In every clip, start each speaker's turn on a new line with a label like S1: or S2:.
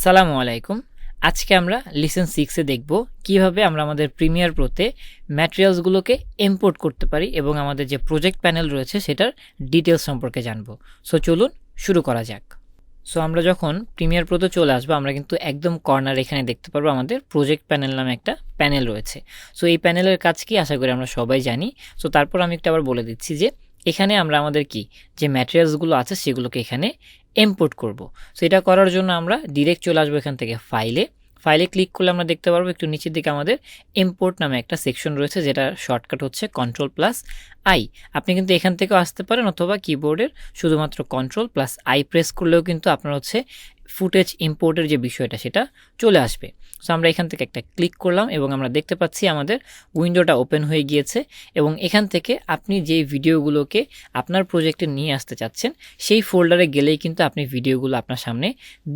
S1: আসসালামু আলাইকুম। আজকে আমরা লিসেন সিক্সে দেখব কীভাবে আমরা আমাদের প্রিমিয়ার প্রোতে ম্যাটেরিয়ালসগুলোকে ইম্পোর্ট করতে পারি এবং আমাদের যে প্রজেক্ট প্যানেল রয়েছে সেটার ডিটেলস সম্পর্কে জানব। সো চলুন শুরু করা যাক। সো আমরা যখন প্রিমিয়ার প্রোতে চলে আসব, আমরা কিন্তু একদম কর্নার এখানে দেখতে পারব আমাদের প্রজেক্ট প্যানেল নামে একটা প্যানেল রয়েছে। সো এই প্যানেলের কাজ কি? আশা করি আমরা সবাই জানি। সো তারপর আমি একটু আবার বলে দিচ্ছি যে এখানে আমরা আমাদের কি? যে ম্যাটেরিয়ালসগুলো আছে সেগুলোকে এখানে ইম্পোর্ট করব। সো এটা করার জন্য আমরা ডিরেক্ট চলে আসব এখান থেকে ফাইলে ফাইলে ক্লিক করলে আমরা দেখতে পারব একটু নিচের দিকে আমাদের ইম্পোর্ট নামে একটা সেকশন রয়েছে, যেটা শর্টকাট হচ্ছে কন্ট্রোল প্লাস আই আপনি কিন্তু এখান থেকেও আসতে পারেন অথবা কিবোর্ডের শুধুমাত্র কন্ট্রোল প্লাস আই প্রেস করলেও কিন্তু আপনার হচ্ছে ফুটেজ ইম্পোর্টের যে বিষয়টা, সেটা চলে আসবে। সো আমরা এখান থেকে একটা ক্লিক করলাম এবং আমরা দেখতে পাচ্ছি আমাদের উইন্ডোটা ওপেন হয়ে গিয়েছে এবং এখান থেকে আপনি যে ভিডিওগুলোকে আপনার প্রজেক্টে নিয়ে আসতে চাচ্ছেন, সেই ফোল্ডারে গেলেই কিন্তু আপনি ভিডিওগুলো আপনার সামনে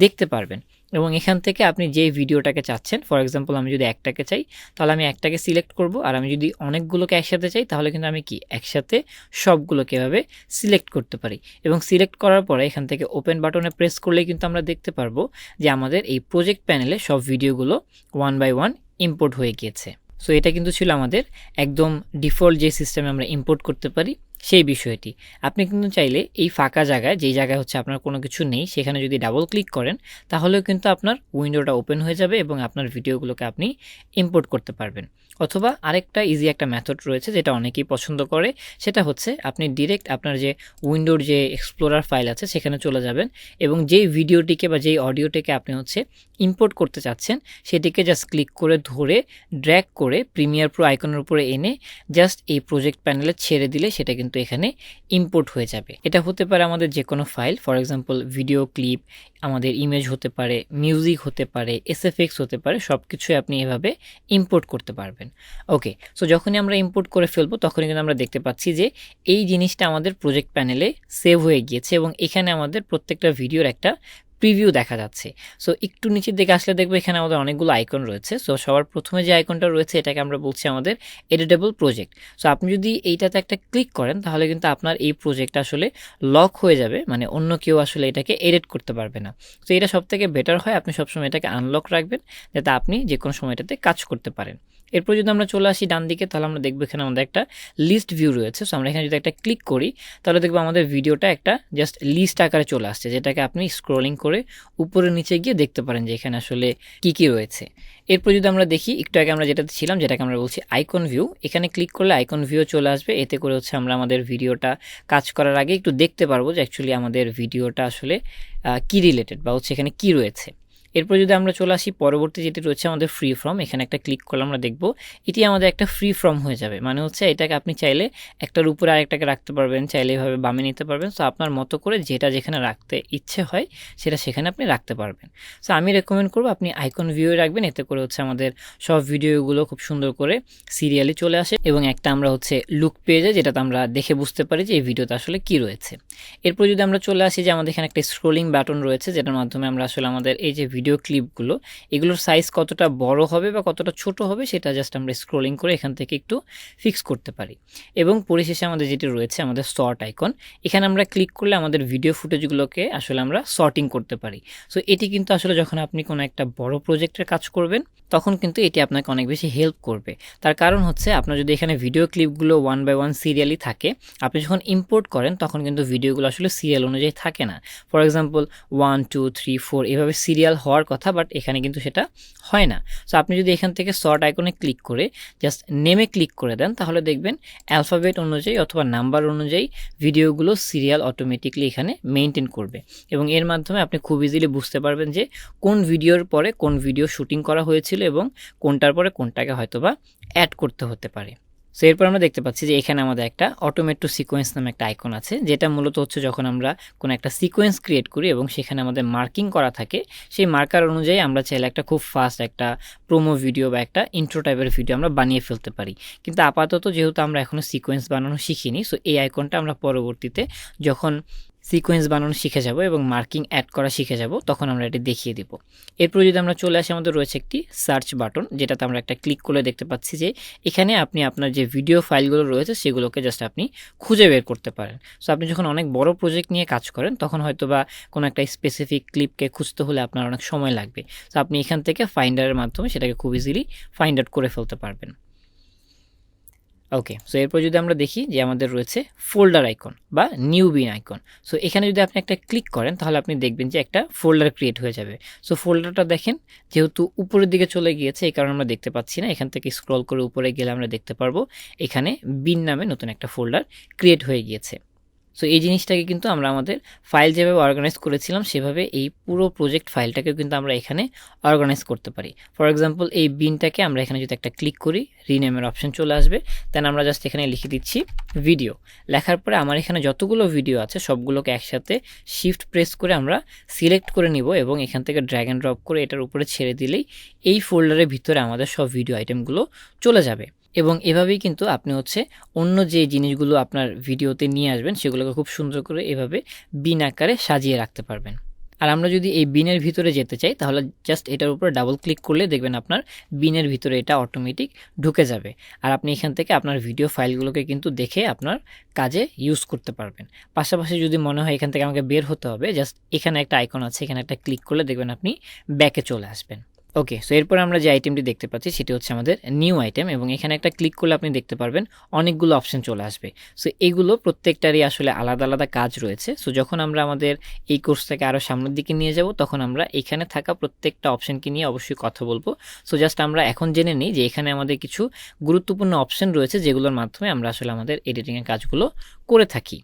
S1: দেখতে পারবেন। এবং এখান থেকে আপনি যেই ভিডিওটাকে চাচ্ছেন ফর এক্সাম্পল আমি যদি একটাকে চাই, তাহলে আমি একটাকে সিলেক্ট করব। আর আমি যদি অনেকগুলোকে একসাথে চাই, তাহলে কিন্তু আমি কি? একসাথে সবগুলোকে এভাবে সিলেক্ট করতে পারি। এবং সিলেক্ট করার পরে এখান থেকে ওপেন বাটনে প্রেস করলে কিন্তু আমরা দেখতে পারব যে আমাদের এই প্রজেক্ট প্যানেলে সব ভিডিওগুলো ওয়ান বাই ওয়ান ইম্পোর্ট হয়ে গিয়েছে। সো এটা কিন্তু ছিল আমাদের একদম ডিফল্ট যে সিস্টেমে আমরা ইম্পোর্ট করতে পারি। সেই বিষয়টি। আপনি কিন্তু চাইলে এই ফাঁকা জায়গায়, যেই জায়গায় হচ্ছে আপনার কোনো কিছু নেই, সেখানে যদি ডাবল ক্লিক করেন, তাহলেও কিন্তু আপনার উইন্ডোটা ওপেন হয়ে যাবে এবং আপনার ভিডিওগুলোকে আপনি ইম্পোর্ট করতে পারবেন। অথবা আরেকটা ইজি একটা মেথড রয়েছে, যেটা অনেকেই পছন্দ করে, সেটা হচ্ছে আপনি ডিরেক্ট আপনার যে উইন্ডোর যে এক্সপ্লোরার ফাইল আছে, সেখানে চলে যাবেন এবং যেই ভিডিওটিকে বা যেই অডিওটিকে আপনি হচ্ছে ইম্পোর্ট করতে চাচ্ছেন, সেটিকে জাস্ট ক্লিক করে ধরে ড্র্যাগ করে প্রিমিয়ার প্রো আইকনের উপরে এনে জাস্ট এই প্রজেক্ট প্যানেলে ছেড়ে দিলে সেটা কিন্তু এখানে ইম্পোর্ট হয়ে যাবে। এটা হতে পারে আমাদের যে কোনো file for example video clip আমাদের ইমেজ হতে পারে মিউজিক হতে পারে এসএফএক্স হতে পারে সব কিছুই আপনি এভাবে ইম্পোর্ট করতে পারবেন। ওকে সো যখনই আমরা ইম্পোর্ট করে ফেলব, তখনই কিন্তু আমরা দেখতে পাচ্ছি যে এই জিনিসটা আমাদের প্রজেক্ট প্যানেলে সেভ হয়ে গিয়েছে এবং এখানে আমাদের প্রত্যেকটা ভিডিওর একটা প্রিভিউ দেখা যাচ্ছে। সো একটু নিচের দিকে আসলে দেখব এখানে আমাদের অনেকগুলো আইকন রয়েছে। সো সবার প্রথমে যে আইকনটা রয়েছে, এটাকে আমরা বলছি আমাদের এডিটেবল প্রজেক্ট সো আপনি যদি এইটাতে একটা ক্লিক করেন, তাহলে কিন্তু আপনার এই প্রজেক্ট আসলে লক হয়ে যাবে। মানে অন্য কেউ আসলে এটাকে এডিট করতে পারবে না। তো এটা সব থেকে বেটার হয়। আপনি সবসময় এটাকে আনলক রাখবেন, যাতে আপনি যে কোনো সময়টাতে কাজ করতে পারেন। এরপর যদি আমরা চলে আসি ডান দিকে তাহলে আমরা দেখব এখানে আমাদের একটা লিস্ট ভিউ রয়েছে। সো আমরা এখানে যদি একটা ক্লিক করি, তাহলে দেখব আমাদের ভিডিওটা একটা জাস্ট লিস্ট আকারে চলে আসছে, যেটাকে আপনি স্ক্রোলিং করে উপরে নিচে গিয়ে দেখতে পারেন যে এখানে আসলে কি কি রয়েছে। এরপর যদি আমরা দেখি, একটু আগে আমরা যেটাতে ছিলাম, যেটাকে আমরা বলছি আইকন ভিউ এখানে ক্লিক করলে আইকন ভিউ চলে আসবে। এতে করে হচ্ছে আমরা আমাদের ভিডিওটা কাজ করার আগে একটু দেখতে পারব যে অ্যাকচুয়ালি আমাদের ভিডিওটা আসলে কি রিলেটেড বা হচ্ছে এখানে কি রয়েছে। এরপর যদি আমরা চলে আসি, পরবর্তী যেটি রয়েছে আমাদের ফ্রি ফর্ম এখানে একটা ক্লিক করলে আমরা দেখব, এটি আমাদের একটা ফ্রি ফর্ম হয়ে যাবে। মানে হচ্ছে এটাকে আপনি চাইলে একটার উপরে আরেকটাকে রাখতে পারবেন, চাইলে এভাবে বামে নিতে পারবেন। সো আপনার মতো করে যেটা যেখানে রাখতে ইচ্ছে হয়, সেটা সেখানে আপনি রাখতে পারবেন। সো আমি রেকমেন্ড করব আপনি আইকন ভিউ রাখবেন, এতে করে হচ্ছে আমাদের সব ভিডিওগুলো খুব সুন্দর করে সিরিয়ালি চলে আসে এবং একটা আমরা হচ্ছে লুক পেয়ে যাই, যেটাতে আমরা দেখে বুঝতে পারি যে এই ভিডিওতে আসলে কি রয়েছে। এরপর যদি আমরা চলে আসি যে আমাদের এখানে একটা স্ক্রোলিং বাটন রয়েছে, যেটার মাধ্যমে আমরা আসলে আমাদের এই যে ভিডিও ক্লিপগুলো এগুলোর সাইজ কতটা বড় হবে বা কতটা ছোট হবে সেটা জাস্ট আমরা স্ক্রোলিং করে এখান থেকে একটু ফিক্স করতে পারি। এবং পরিশেষে আমাদের যেটি রয়েছে, আমাদের শর্ট আইকন এখানে আমরা ক্লিক করলে আমাদের ভিডিও ফুটেজগুলোকে আসলে আমরা শর্টিং করতে পারি। সো এটি কিন্তু আসলে যখন আপনি কোনো একটা বড় প্রজেক্টের কাজ করবেন, তখন কিন্তু এটি আপনাকে অনেক বেশি হেল্প করবে। তার কারণ হচ্ছে, আপনার যদি এখানে ভিডিও ক্লিপগুলো ওয়ান বাই ওয়ান সিরিয়ালি থাকে, আপনি যখন ইম্পোর্ট করেন, তখন কিন্তু ভিডিওগুলো আসলে সিরিয়াল অনুযায়ী থাকে না। For example one two three four এভাবে সিরিয়াল হওয়ার কথা বাট এখানে কিন্তু সেটা হয় না। সো আপনি যদি এখান থেকে শর্ট আইকনে ক্লিক করে জাস্ট নেমে ক্লিক করে দেন, তাহলে দেখবেন অ্যালফাবেট অনুযায়ী অথবা নাম্বার অনুযায়ী ভিডিওগুলো সিরিয়াল অটোমেটিকলি এখানে মেনটেন করবে। এবং এর মাধ্যমে আপনি খুব ইজিলি বুঝতে পারবেন যে কোন ভিডিওর পরে কোন ভিডিও শুটিং করা হয়েছিল এবং কোনটার পরে কোনটাকে হয়তোবা অ্যাড করতে হতে পারে। সো এরপর আমরা দেখতে পাচ্ছি যে এখানে আমাদের একটা অটোমেটো সিকোয়েন্স নামে একটা আইকন আছে, যেটা মূলত হচ্ছে যখন আমরা কোনো একটা সিকোয়েন্স ক্রিয়েট করি এবং সেখানে আমাদের মার্কিং করা থাকে, সেই মার্কার অনুযায়ী আমরা চাইলে একটা খুব ফাস্ট একটা প্রোমো ভিডিও বা একটা ইন্ট্রো টাইপের ভিডিও আমরা বানিয়ে ফেলতে পারি। কিন্তু আপাতত যেহেতু আমরা এখনও সিকোয়েন্স বানানো শিখিনি সো এই আইকনটা আমরা পরবর্তীতে যখন সিকোয়েন্স বানানো শিখে যাব এবং মার্কিং অ্যাড করা শিখে যাব, তখন আমরা এটি দেখিয়ে দিব। এরপর যদি আমরা চলে আসি, আমাদের রয়েছে একটি সার্চ বাটন যেটাতে আমরা একটা ক্লিক করলে দেখতে পাচ্ছি যে এখানে আপনি আপনার যে ভিডিও ফাইলগুলো রয়েছে, সেগুলোকে জাস্ট আপনি খুঁজে বের করতে পারেন। সো আপনি যখন অনেক বড় প্রজেক্ট নিয়ে কাজ করেন, তখন হয়তো বা কোনো একটা স্পেসিফিক ক্লিপকে খুঁজতে হলে আপনার অনেক সময় লাগবে। সো আপনি এখান থেকে ফাইন্ডারের মাধ্যমে সেটাকে খুব ইজিলি ফাইন্ড আউট করে ফেলতে পারবেন। ওকে সো এরপর যদি আমরা দেখি যে আমাদের রয়েছে ফোল্ডার আইকন বা নিউ বিন আইকন সো এখানে যদি আপনি একটা ক্লিক করেন, তাহলে আপনি দেখবেন যে একটা ফোল্ডার ক্রিয়েট হয়ে যাবে। সো ফোল্ডারটা দেখেন, যেহেতু উপরের দিকে চলে গিয়েছে, এই কারণে আমরা দেখতে পাচ্ছি না। এখান থেকে স্ক্রল করে উপরে গেলে আমরা দেখতে পারব, এখানে বিন নামে নতুন একটা ফোল্ডার ক্রিয়েট হয়ে গিয়েছে। সো এই জিনিসটাকে কিন্তু আমরা আমাদের ফাইল যেভাবে অর্গানাইজ করেছিলাম, সেভাবে এই পুরো প্রজেক্ট ফাইলটাকেও কিন্তু আমরা এখানে অর্গানাইজ করতে পারি। ফর এক্সাম্পল এই বিনটাকে আমরা এখানে যদি একটা ক্লিক করি রিনেমের অপশন চলে আসবে। দেন আমরা জাস্ট এখানে লিখে দিচ্ছি ভিডিও লেখার পরে আমার এখানে যতগুলো ভিডিও আছে, সবগুলোকে একসাথে শিফট প্রেস করে আমরা সিলেক্ট করে নিব এবং এখান থেকে ড্র্যাগ অ্যান্ড ড্রপ করে এটার উপরে ছেড়ে দিলেই এই ফোল্ডারের ভিতরে আমাদের সব ভিডিও আইটেমগুলো চলে যাবে। এবং এভাবেই কিন্তু আপনি হচ্ছে অন্য যে জিনিসগুলো আপনার ভিডিওতে নিয়ে আসবেন, সেগুলোকে খুব সুন্দর করে এভাবে বিন আকারে সাজিয়ে রাখতে পারবেন। আর আমরা যদি এই বিনের ভিতরে যেতে চাই, তাহলে জাস্ট এটার উপরে ডাবল ক্লিক করলে দেখবেন আপনার বিনের ভিতরে এটা অটোমেটিক ঢুকে যাবে। আর আপনি এখান থেকে আপনার ভিডিও ফাইলগুলোকে কিন্তু দেখে আপনার কাজে ইউজ করতে পারবেন। পাশাপাশি যদি মনে হয় এখান থেকে আমাকে বের হতে হবে জাস্ট এখানে একটা আইকন আছে, এখানে একটা ক্লিক করলে দেখবেন আপনি ব্যাকে চলে আসবেন। ওকে সো এরপর আমরা যে আইটেমটি দেখতে পাচ্ছি, সেটি হচ্ছে আমাদের নিউ আইটেম এবং এখানে একটা ক্লিক করলে আপনি দেখতে পারবেন অনেকগুলো অপশন চলে আসবে। সো এগুলো প্রত্যেকটারই আসলে আলাদা আলাদা কাজ রয়েছে। সো যখন আমরা আমাদের এই কোর্সটাকে আরও সামনের দিকে নিয়ে যাব, তখন আমরা এখানে থাকা প্রত্যেকটা অপশনকে নিয়ে অবশ্যই কথা বলব। সো জাস্ট আমরা এখন জেনে নিই যে এখানে আমাদের কিছু গুরুত্বপূর্ণ অপশন রয়েছে যেগুলোর মাধ্যমে আমরা আসলে আমাদের এডিটিংয়ের কাজগুলো করে থাকি।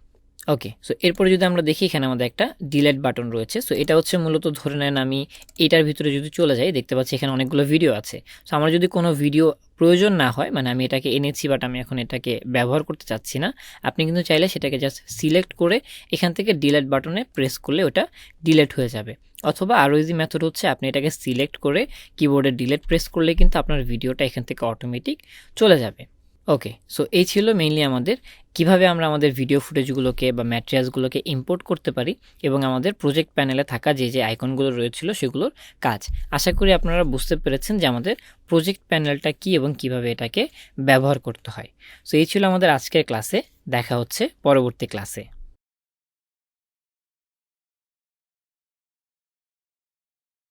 S1: ওকে সো এরপরে যদি আমরা দেখি এখানে আমাদের একটা ডিলেট বাটন রয়েছে সো এটা হচ্ছে মূলত ধরে নেন আমি এটার ভিতরে যদি চলে যাই, দেখতে পাচ্ছি এখানে অনেকগুলো ভিডিও আছে। সো আমার যদি কোনো ভিডিও প্রয়োজন না হয় মানে আমি এটাকে এনেছি বাট আমি এখন এটাকে ব্যবহার করতে চাচ্ছি না, আপনি কিন্তু চাইলে সেটাকে জাস্ট সিলেক্ট করে এখান থেকে ডিলেট বাটনে প্রেস করলে ওটা ডিলেট হয়ে যাবে। অথবা আরও ইজি মেথড হচ্ছে, আপনি এটাকে সিলেক্ট করে কিবোর্ডে ডিলেট প্রেস করলে কিন্তু আপনার ভিডিওটা এখান থেকে অটোমেটিক চলে যাবে। ওকে সো এই ছিল মেইনলি আমাদের কীভাবে আমরা আমাদের ভিডিও ফুটেজগুলোকে বা ম্যাটেরিয়ালসগুলোকে ইম্পোর্ট করতে পারি এবং আমাদের প্রজেক্ট প্যানেলে থাকা যে যে আইকনগুলো রয়েছিল সেগুলোর কাজ। আশা করি আপনারা বুঝতে পেরেছেন যে আমাদের প্রজেক্ট প্যানেলটা কি এবং কীভাবে এটাকে ব্যবহার করতে হয়। সো এই ছিল আমাদের আজকের ক্লাসে দেখা হচ্ছে পরবর্তী ক্লাসে